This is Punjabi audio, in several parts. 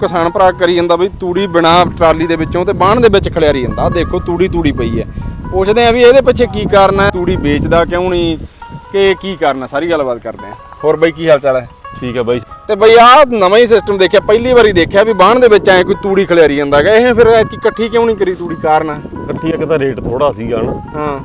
ਕਿਸਾਨ ਭਰਾ ਕਰੀ ਜਾਂਦਾ ਬਈ ਤੂੜੀ ਬਿਨਾ ਟਰਾਲੀ ਦੇ ਵਿੱਚੋਂ ਤੇ ਬਾਣ ਦੇ ਵਿੱਚ ਖਲਿਆਰੀ ਜਾਂਦਾ ਆਹ ਦੇਖੋ ਤੂੜੀ ਤੂੜੀ ਪਈ ਹੈ। ਪੁੱਛਦੇ ਆ ਵੀ ਇਹਦੇ ਪਿੱਛੇ ਕੀ ਕਾਰਨ ਹੈ? ਤੂੜੀ ਵੇਚਦਾ ਕਿਉਂ ਨਹੀਂ? ਕਿ ਕੀ ਕਾਰਨ ਹੈ? ਸਾਰੀ ਗੱਲਬਾਤ ਕਰਦੇ ਆ ਹੋਰ ਬਈ ਕੀ ਹਾਲ ਚਾਲ ਹੈ? ਠੀਕ ਹੈ ਬਾਈ। ਤੇ ਬਈ ਆਹ ਨਵਾਂ ਹੀ ਸਿਸਟਮ ਦੇਖਿਆ ਪਹਿਲੀ ਵਾਰੀ ਦੇਖਿਆ ਵੀ ਬਾਣ ਦੇ ਵਿੱਚ ਐ ਕੋਈ ਤੂੜੀ ਖਲਿਆਰੀ ਜਾਂਦਾ ਹੈਗਾ। ਇਹ ਫਿਰ ਐਤੀ ਇਕੱਠੀ ਕਿਉਂ ਨਹੀਂ ਕਰੀ ਤੂੜੀ ਕਾਰਨ? ਇਕੱਠੀ ਇੱਕ ਤਾਂ ਰੇਟ ਥੋੜਾ ਸੀਗਾ ਨਾ। ਹਾਂ।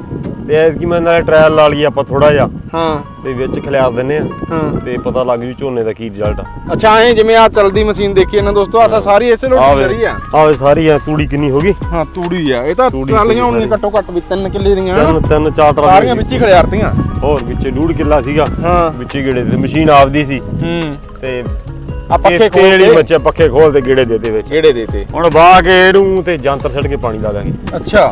ਤੇ ਐਤਕੀ ਮੈਂ ਨਾਲੇ ਟ੍ਰਾਇਲ ਲਾ ਲਈ ਆਪਾਂ ਥੋੜਾ ਜਿਹਾ। ਹਾਂ। ਤੇ ਵਿੱਚ ਖਿਲਾਰ ਦਿੰਨੇ ਆ। ਹਾਂ। ਤੇ ਪਤਾ ਲੱਗ ਜੂ ਝੋਨੇ ਦਾ ਕੀ ਰਿਜ਼ਲਟ ਆ। ਅੱਛਾ ਐ ਜਿਵੇਂ ਆ ਚਲਦੀ ਮਸ਼ੀਨ ਦੇਖੀ ਇਹਨਾਂ ਦੋਸਤੋ ਆਹ ਸਾਰੀ ਇਸੇ ਲੋਟ ਕਰੀ ਆ? ਆਵੇ ਸਾਰੀ ਆ ਤੂੜੀ ਕਿੰਨੀ ਹੋ ਗਈ? ਹਾਂ ਤੂੜੀ ਆ। ਇਹ ਤਾਂ ਟਰਾਲੀਆਂ ਹੋਣੀਆਂ ਘੱਟੋ ਘੱਟ ਵੀ 3 ਕਿੱਲੇ ਦੀਆਂ ਹਨਾ? ਤਿੰਨ ਚਾਰ ਟਰਾਲੀਆਂ ਸਾਰੀਆਂ ਵਿੱਚ ਹੀ ਖਲਿਆਰਤੀਆਂ ਹੋਰ ਵਿੱਚ ਡੂੜ ਕਿੱਲਾ ਸੀਗਾ। ਹਾਂ। ਵਿੱਚ ਗੇੜੇ ਤੇ ਮਸ਼ੀਨ ਆਪਦੀ ਸੀ। ਹੂੰ। ਤੇ ਆ ਪੱਖੇ ਖੋਲ ਕੇ ਬੱਚੇ ਪੱਖੇ ਖੋਲ ਤੇ ਗੇੜੇ ਦੇ ਦੇ ਵਿੱਚ। ਕਿਹੜੇ ਦੇਤੇ ਹੁਣ ਬਾਹ ਕੇ ਇਹਨੂੰ ਤੇ ਜੰਤਰ ਛੱਡ ਕੇ ਪਾਣੀ ਲਾ ਦਾਂਗੇ ਅੱਛਾ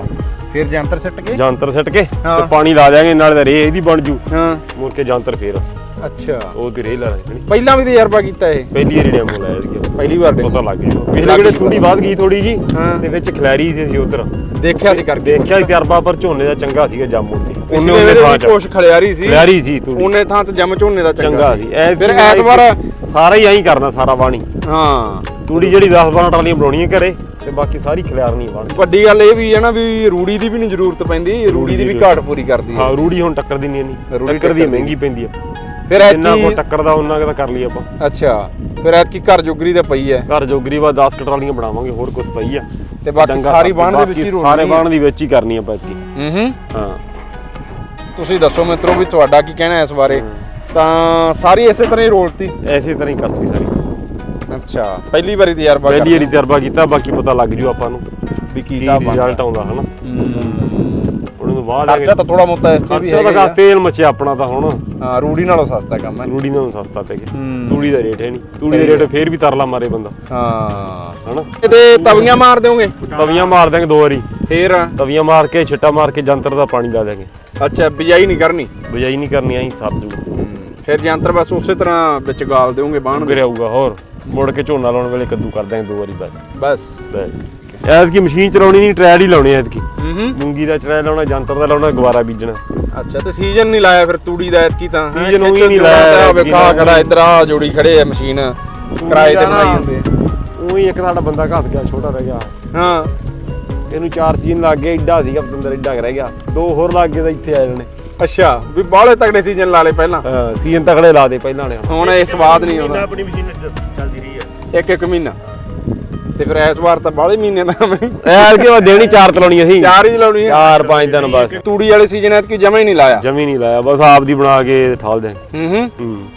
ਫਿਰ ਜੰਤਰ ਸਿੱਟ ਕੇ? ਜੰਤਰ ਛੱਡ ਕੇ ਹਾਂ। ਤੇ ਪਾਣੀ ਲਾ ਦਿਆਂਗੇ ਨਾਲੇ ਤਾਂ ਰੇ ਇਹਦੀ ਬਣ ਜੂ। ਹਾਂ। ਮੁੜ ਕੇ ਜੰਤਰ ਫੇਰ। ਅੱਛਾ। ਉਹ ਤੇ ਰੇ ਲਾ ਲੈਣੀ ਪਹਿਲਾਂ ਵੀ ਤਜਰਬਾ ਕੀਤਾ ਇਹ? ਪਹਿਲੀ ਰੀ ਡੈਮੋ ਲਾਇਆ ਸੀ ਪਹਿਲੀ ਵਾਰ ਪਤਾ ਲੱਗ ਜੂ। ਪਿਛਲੇ ਜੂ। ਥੋੜੀ ਬਾਤ ਗਈ ਥੋੜੀ ਜੀ ਹਾਂ। ਤੇ ਵਿੱਚ ਖਲੈਰੀ ਸੀ ਉਧਰ। ਦੇਖਿਆ ਸੀ ਕਰਕੇ। ਦੇਖਿਆ ਸੀ ਤਜਰਬਾ ਪਰ ਝੋਨੇ ਦਾ ਚੰਗਾ ਸੀਗਾ ਜੰਮ ਉੱਤੇ ਉਹਨੇ ਉਹਨੇ ਥਾਂ ਚ ਕੋਸ਼ ਖਲਿਆਰੀ ਸੀ। ਖਲੈਰੀ ਸੀ ਤੂੜੀ ਉਹਨੇ ਥਾਂ ਤੇ ਜੰਮ ਝੋਨੇ ਦਾ ਚੰਗਾ ਸੀ। ਫਿਰ ਐਸ ਵਾਰ ਸਾਰਾ ਹੀ ਐਂ ਕਰਨਾ ਸਾਰਾ ਬਾਣੀ। ਹਾਂ। ਤੂੜੀ ਜਿਹੜੀ 10 12 ਟਰਾਲੀਆਂ ਬਣਾਉਣੀਆਂ ਘਰੇ ਤੇ ਬਾਕੀ ਸਾਰੀ ਖਿਲਾਰਨੀ ਬਾਣੀ ਵੱਡੀ ਗੱਲ ਇਹ ਵੀ ਹੈ ਨਾ ਵੀ ਰੂੜੀ ਦੀ ਵੀ ਨਹੀਂ ਜ਼ਰੂਰਤ ਪੈਂਦੀ ਰੂੜੀ ਦੀ ਵੀ ਘਾਟ ਪੂਰੀ ਕਰਦੀ ਹੈ। ਹਾਂ ਰੂੜੀ ਹੁਣ ਟੱਕਰ ਦੀ ਨਹੀਂ ਨਹੀਂ ਟੱਕਰ ਦੀ ਟੱਕਰ ਦੀ। ਮਹਿੰਗੀ ਪੈਂਦੀ ਆ ਫਿਰ ਜਿੰਨਾ ਕੋ ਐਤਕੀ ਟੱਕਰ ਦਾ ਉਹਨਾਂ ਦਾ ਕਰ ਲਈ ਆਪਾਂ। ਅੱਛਾ ਫਿਰ ਐਤਕੀ ਘਰ ਜੋਗਰੀ ਤੇ ਪਈ ਹੈ ਘਰ ਜੋਗਰੀ ਵਾ 10 ਟਰਾਲੀਆਂ ਬਣਾਵਾਂਗੇ ਹੋਰ ਕੁਝ ਪਈ ਆ ਤੇ ਬਾਕੀ ਸਾਰੀ ਬਾਣ ਦੇ ਵਿੱਚ ਹੀ ਰੋਣੀ ਸਾਰੇ ਹੈ। ਬਾਣ ਦੀ ਵਿੱਚ ਹੀ ਕਰਨੀ ਆ ਪੈਤੀ ਹੂੰ ਹੂੰ। ਹਾਂ। ਤੁਸੀਂ ਦੱਸੋ ਮਿੱਤਰੋ ਵੀ ਤੁਹਾਡਾ ਕੀ ਕਹਿਣਾ ਇਸ ਬਾਰੇ? ਤਾਂ ਸਾਰੀ ਇਸੇ ਤਰ੍ਹਾਂ ਹੀ ਰੋਲਤੀ। ਐਸੇ ਤਰ੍ਹਾਂ ਹੀ ਕਰਤੀ ਸਾਰੀ। ਅੱਛਾ ਪਹਿਲੀ ਵਾਰੀ ਤਜਰਬਾ ਪਹਿਲੀ ਵਾਰੀ ਤਜਰਬਾ ਕੀਤਾ ਬਾਕੀ ਪਤਾ ਲੱਗ ਜੂ ਆਪਾਂ ਨੂੰ ਵੀ ਕੀ ਕੀ ਹਿਸਾਬ ਬਣਦਾ। ਰਿਜ਼ਲਟ ਆਉਂਦਾ ਹਨਾ? ਉਹਨਾਂ ਨੂੰ ਬਾਅਦ ਖਰਚਾ ਤਾਂ ਥੋੜਾ ਮੋਤਾ ਇਸ ਤੇ ਵੀ ਖਰਚਾ ਤਾਂ ਹੈਗਾ ਤੇਲ ਮੱਚਿਆ ਆਪਣਾ ਤਾਂ ਹੁਣ। ਹਾਂ ਰੂੜੀ ਨਾਲੋਂ ਸਸਤਾ ਕੰਮ ਹੈ। ਰੂੜੀ ਨਾਲੋਂ ਸਸਤਾ ਹੂੰ। ਤੂੜੀ ਦਾ ਰੇਟ ਹੈ ਨਹੀਂ। ਤੂੜੀ ਦਾ ਰੇਟ ਫੇਰ ਵੀ ਤਰਲਾ ਮਾਰੇ ਬੰਦਾ। ਹਾਂ। ਹਨਾ? ਕਿਤੇ ਤਵੀਆਂ ਮਾਰ ਦਿਓਗੇ? ਤਵੀਆਂ ਮਾਰ ਦਾਂਗੇ ਦੋ ਵਾਰੀ। ਫੇਰ? ਤਵੀਆਂ ਮਾਰ ਕੇ ਛਿੱਟਾ ਮਾਰ ਕੇ ਜੰਤਰ ਦਾ ਪਾਣੀ ਲਾ ਦਾਂਗੇ ਅੱਛਾ ਬਿਜਾਈ ਨਹੀਂ ਕਰਨੀ? ਬਜਾਈ ਨਹੀਂ ਕਰਨੀ ਆਈ ਸਰ ਜੂ। ਫਿਰ ਯੰਤਰ ਬਸ ਉਸੇ ਤਰ੍ਹਾਂ ਵਿੱਚ ਗਾਲ ਦਿਓਗੇ ਬਾਣ ਦੇ ਗਿਰਿਆ ਆਊਗਾ ਹੋਰ। ਮੁੜ ਕੇ ਝੋਨਾ ਲਾਉਣ ਵੇਲੇ ਕੱਦੂ ਕਰ ਦਾਂਗੇ ਦੋ ਵਾਰੀ ਬਸ। ਬਸ। ਐਤ ਕੀ ਮਸ਼ੀਨ ਚਲਾਉਣੀ ਨਹੀਂ ਟਰੈਲ ਹੀ ਲਾਉਣੀ ਐਤ ਕੀ ਹੂੰ ਹੂੰ ਮੂੰਗੀ ਦਾ ਟਰੈਲ ਲਾਉਣਾ ਜੰਤਰ ਦਾ ਲਾਉਣਾ ਗਵਾਰਾ ਬੀਜਣਾ। ਅੱਛਾ ਤੇ ਸੀਜ਼ਨ ਨਹੀਂ ਲਾਇਆ ਫਿਰ ਤੂੜੀ ਦਾ ਐਤਕੀ ਤਾਂ? ਸੀਜ਼ਨ ਉਹੀ ਨਹੀਂ ਲਾਇਆ ਐਤਕੀ ਵੇਖਾ। ਖੜਾ ਇੱਧਰ ਆ ਜੋੜੀ ਖੜੇ ਆ ਮਸ਼ੀਨ ਕਿਰਾਏ ਤੇ ਬਣਾਈ ਹੁੰਦੇ ਉਹੀ ਇੱਕ ਸਾਡਾ ਬੰਦਾ ਘਸ ਗਿਆ ਛੋਟਾ ਰਹਿ ਗਿਆ। ਹਾਂ। ਇਹਨੂੰ ਚਾਰ ਚੀਨ ਲੱਗ ਗਏ ਏਡਾ ਸੀਗਾ ਪਤੰਦਰ ਕੁ ਰਹਿ ਗਿਆ। ਦੋ ਹੋਰ ਲੱਗ ਗਏ ਤਾਂ ਇੱਥੇ ਆ ਜਾਣੇ। ਅੱਛਾ ਵੀ ਬਾਹਲੇ ਤਗੜੇ ਸੀਜ਼ਨ ਲਾ ਲਏ ਪਹਿਲਾਂ। ਹਾਂ ਸੀਜ਼ਨ ਤਕੜੇ ਲਾ ਦੇ ਪਹਿਲਾਂ ਨੇ। ਹੁਣ ਇਹ ਸਵਾਦ ਨਹੀਂ ਆਉਂਦਾ। ਆਪਣੀ ਮਸ਼ੀਨ ਚੱਲਦੀ ਰਹੀ ਹੈ ਇੱਕ ਇੱਕ ਮਹੀਨਾ। ਤੇ ਫਿਰ ਇਸ ਵਾਰ ਤਾਂ ਬਾਹਲੇ ਮਹੀਨੇ ਦਾ ਮੈਂ ਐਰ ਕੇ ਉਹ ਦੇਣੀ ਚਾਰ ਤਲਾਉਣੀ ਅਸੀਂ ਚਾਰ ਹੀ ਲਾਉਣੀ ਹੈ ਚਾਰ ਪੰਜ ਦਿਨ ਬਸ। ਤੂੜੀ ਵਾਲੇ ਸੀਜ਼ਨ ਐਤਕੀ ਜਮਾ ਹੀ ਨਹੀਂ ਲਾਇਆ। ਜਮੀ ਨਹੀਂ ਲਾਇਆ ਬਸ ਆਪ ਦੀ ਬਣਾ ਕੇ ਠਾਲ ਦੇ ਹੂੰ ਹੂੰ। ਹੂੰ।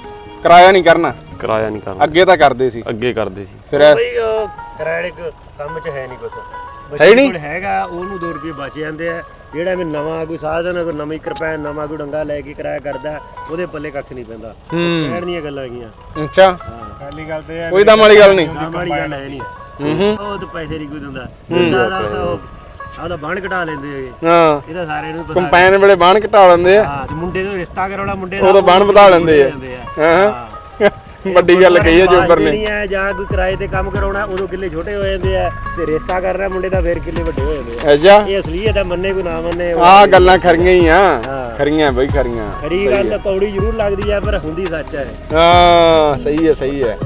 ਕਿਰਾਇਆ ਨਹੀਂ ਕਰਨਾ। ਕਿਰਾਇਆ ਨਹੀਂ ਕਰਨਾ। ਅੱਗੇ ਤਾਂ ਕਰਦੇ ਸੀ। ਅੱਗੇ ਕਰਦੇ ਸੀ। ਫਿਰ ਐ- ਬਈ ਕੰਮ 'ਚ ਹੈ ਨਹੀਂ ਕੁਛ। ਹੈ ਹੀ ਨਹੀਂ? ਕੋਲ ਹੈਗਾ ਉਹਨੂੰ 2 ਰੁਪਏ ਬਚ ਜਾਂਦੇ ਆ। ਜਿਹੜਾ ਵੀ ਨਵਾਂ ਕੋਈ ਸਾਧਨ ਕੋਈ ਨਵੀਂ ਕਿਰਪਾਨ ਨਵਾਂ ਕੋਈ ਡੰਗਾ ਲੈ ਕੇ ਕਿਰਾਇਆ ਕਰਦਾ ਉਹਦੇ ਪੱਲੇ ਕੱਖ ਨਹੀਂ ਪੈਂਦਾ। ਹੂੰ। ਕਹਿਣ ਦੀਆਂ ਗੱਲਾਂ ਹੈਗੀਆਂ। ਅੱਛਾ। ਖਾਲੀ ਗੱਲ ਤੇ ਕੋਈ ਦਮ ਵਾਲੀ ਗੱਲ ਨਹੀਂ। ਕੰਮ ਵਾਲੀ ਗੱਲ ਹੈ ਨਹੀਂ। ਹੂੰ। ਉਹ ਤਾਂ ਪੈਸੇ ਨਹੀਂ ਕੋਈ ਦਿੰਦਾ। ਦਿੰਦਾ ਤਾਂ ਉਹ ਆਪਦਾ ਬਾਣ ਘਟਾ ਲੈਂਦੇ ਹੈਗੇ ਹਾਂ। ਇਹ ਤਾਂ ਸਾਰਿਆਂ ਨੂੰ ਪਤਾ ਕੰਪੈਨ ਵੇਲੇ ਬਾਣ ਘਟਾ ਲੈਂਦੇ ਆ। ਹਾਂ ਤੇ ਮੁੰਡੇ ਤੋਂ ਰਿਸ਼ਤਾ ਕਰਾਉਣਾ ਮੁੰਡੇ ਉਦੋਂ ਬਾਣ ਵਧਾ ਲੈਂਦੇ ਆ। ਹਾਂ? ਵੱਡੀ ਗੱਲ ਕਹੀ ਹੈ ਜੋਬਰ ਨੇ। ਨਹੀਂ ਹੈ ਜਾਂ ਕੋਈ ਕਿਰਾਏ ਤੇ ਕੰਮ ਕਰਾਉਣਾ ਉਦੋਂ ਕਿੱਲੇ ਛੋਟੇ ਹੋ ਜਾਂਦੇ ਆ। ਤੇ ਰਿਸ਼ਤਾ ਕਰਨਾ ਮੁੰਡੇ ਦਾ ਫੇਰ ਕਿੱਲੇ ਵੱਡੇ ਹੋ ਜਾਂਦੇ ਆ। ਅੱਛਾ। ਇਹ ਅਸਲੀਅਤ ਹੈ ਮੰਨੇ ਕੋਈ ਨਾ ਮੰਨੇ। ਉਹ ਆ ਗੱਲਾਂ ਖਰੀਆਂ ਹੀ ਆ। ਹਾਂ। ਖਰੀਆਂ ਬਈ ਖਰੀਆਂ। ਖਰੀ ਗੱਲ ਕੌੜੀ ਜ਼ਰੂਰ ਲੱਗਦੀ ਆ ਪਰ ਹੁੰਦੀ ਸੱਚ ਹੈ ਹਾਂ ਸਹੀ ਹੈ ਸਹੀ ਹੈ